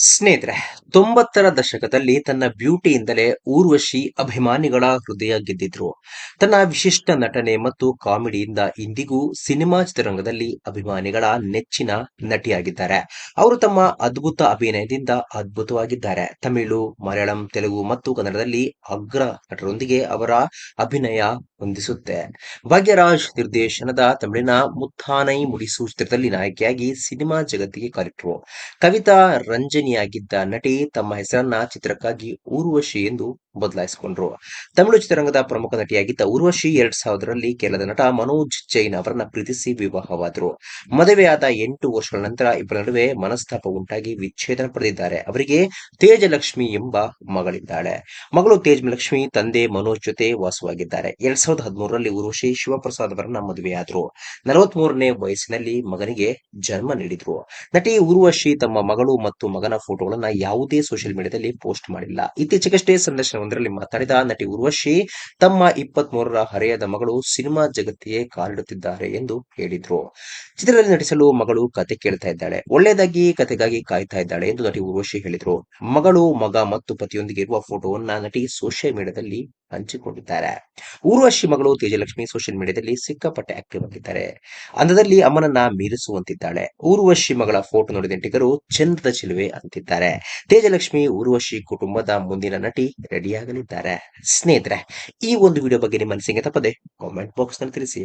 ಸ್ನೇಹಿತರೆ, ತೊಂಬತ್ತರ ದಶಕದಲ್ಲಿ ತನ್ನ ಬ್ಯೂಟಿಯಿಂದಲೇ ಊರ್ವಶಿ ಅಭಿಮಾನಿಗಳ ಹೃದಯ ಗೆದ್ದಿದ್ರು. ತನ್ನ ವಿಶಿಷ್ಟ ನಟನೆ ಮತ್ತು ಕಾಮಿಡಿಯಿಂದ ಇಂದಿಗೂ ಸಿನಿಮಾ ಚಿತ್ರರಂಗದಲ್ಲಿ ಅಭಿಮಾನಿಗಳ ನೆಚ್ಚಿನ ನಟಿಯಾಗಿದ್ದಾರೆ. ಅವರು ತಮ್ಮ ಅದ್ಭುತ ಅಭಿನಯದಿಂದ ಅದ್ಭುತವಾಗಿದ್ದಾರೆ. ತಮಿಳು, ಮಲಯಾಳಂ, ತೆಲುಗು ಮತ್ತು ಕನ್ನಡದಲ್ಲಿ ಅಗ್ರ ನಟರೊಂದಿಗೆ ಅವರ ಅಭಿನಯ ಹೊಂದಿಸುತ್ತೆ. ಭಾಗ್ಯರಾಜ್ ನಿರ್ದೇಶನದ ತಮಿಳಿನ ಮುತ್ತಾನೈ ಮುಡಿಸು ಚಿತ್ರದಲ್ಲಿ ನಾಯಕಿಯಾಗಿ ಸಿನಿಮಾ ಜಗತ್ತಿಗೆ ಕಲಿಟ್ರು. ಕವಿತಾ ರಂಜನಿಯಾಗಿದ್ದ ನಟಿ ತಮ್ಮ ಹೆಸರನ್ನ ಚಿತ್ರಕ್ಕಾಗಿ ಊರ್ವಶಿ ಎಂದು ಬದಲಾಯಿಸಿಕೊಂಡ್ರು. ತಮಿಳು ಚಿತ್ರರಂಗದ ಪ್ರಮುಖ ನಟಿಯಾಗಿದ್ದ ಉರ್ವಶಿ ಎರಡ್ ಸಾವಿರದಲ್ಲಿ ಕೇರಳದ ನಟ ಮನೋಜ್ ಜೈನ್ ಅವರನ್ನ ಪ್ರೀತಿಸಿ ವಿವಾಹವಾದರು. ಮದುವೆಯಾದ ಎಂಟು ವರ್ಷಗಳ ನಂತರ ಇಬ್ಬರ ನಡುವೆ ಮನಸ್ತಾಪ ಉಂಟಾಗಿ ವಿಚ್ಛೇದನ ಪಡೆದಿದ್ದಾರೆ. ಅವರಿಗೆ ತೇಜಲಕ್ಷ್ಮಿ ಎಂಬ ಮಗಳಿದ್ದಾಳೆ. ಮಗಳು ತೇಜಲಕ್ಷ್ಮಿ ತಂದೆ ಮನೋಜ್ ಜೊತೆ ವಾಸವಾಗಿದ್ದಾರೆ. ಎರಡ್ ಸಾವಿರದ ಹದಿಮೂರರಲ್ಲಿ ಉರ್ವಶಿ ಶಿವಪ್ರಸಾದ್ ಅವರನ್ನ ಮದುವೆಯಾದರು. ನಲವತ್ಮೂರನೇ ವಯಸ್ಸಿನಲ್ಲಿ ಮಗನಿಗೆ ಜನ್ಮ ನೀಡಿದ್ರು. ನಟಿ ಉರ್ವಶಿ ತಮ್ಮ ಮಗಳು ಮತ್ತು ಮಗನ ಫೋಟೋಗಳನ್ನ ಯಾವುದೇ ಸೋಷಿಯಲ್ ಮೀಡಿಯಾದಲ್ಲಿ ಪೋಸ್ಟ್ ಮಾಡಿಲ್ಲ. ಇತ್ತೀಚೆಗಷ್ಟೇ ಸಂದರ್ಶನವೊಂದರಲ್ಲಿ ಮಾತಾಡಿದ ನಟಿ ಉರ್ವಶಿ ತಮ್ಮ ಇಪ್ಪತ್ಮೂರರ ಹರೆಯದ ಮಗಳು ಸಿನಿಮಾ ಜಗತ್ತಿಗೆ ಕಾಲಿಡುತ್ತಿದ್ದಾರೆ ಎಂದು ಹೇಳಿದ್ರು. ಚಿತ್ರದಲ್ಲಿ ನಟಿಸಲು ಮಗಳು ಕತೆ ಕೇಳ್ತಾ ಇದ್ದಾಳೆ. ಒಳ್ಳೆಯದಾಗಿ ಕತೆಗಾಗಿ ಕಾಯ್ತಾ ಇದ್ದಾಳೆ ಎಂದು ನಟಿ ಊರ್ವಶಿ ಹೇಳಿದ್ರು. ಮಗಳು, ಮಗ ಮತ್ತು ಪತಿಯೊಂದಿಗೆ ಇರುವ ಫೋಟೋವನ್ನ ನಟಿ ಸೋಷಿಯಲ್ ಮೀಡಿಯಾದಲ್ಲಿ ಹಂಚಿಕೊಂಡಿದ್ದಾರೆ. ಊರ್ವಶಿ ಮಗಳು ತೇಜಲಕ್ಷ್ಮಿ ಸೋಷಿಯಲ್ ಮೀಡಿಯಾದಲ್ಲಿ ಸಿಕ್ಕಾಪಟ್ಟೆ ಆಕ್ಟಿವ್ ಆಗಿದ್ದಾರೆ. ಅಂದದಲ್ಲಿ ಅಮ್ಮನನ್ನ ಮೀರಿಸುವಂತಿದ್ದಾಳೆ. ಊರ್ವಶಿ ಮಗಳ ಫೋಟೋ ನೋಡಿದ ನಟಿಗರು ಚಂದದ ಚಿಲುವೆ ಅಂತಿದ್ದಾರೆ. ತೇಜಲಕ್ಷ್ಮಿ ಊರ್ವಶಿ ಕುಟುಂಬದ ಮುಂದಿನ ನಟಿ ರೆಡಿಯಾಗಲಿದ್ದಾರೆ. ಸ್ನೇಹಿತರೆ, ಈ ಒಂದು ವಿಡಿಯೋ ಬಗ್ಗೆ ನಿಮ್ಮ ಅನಿಸಿಕೆ ತಪ್ಪದೆ ಕಾಮೆಂಟ್ ಬಾಕ್ಸ್ನಲ್ಲಿ ತಿಳಿಸಿ.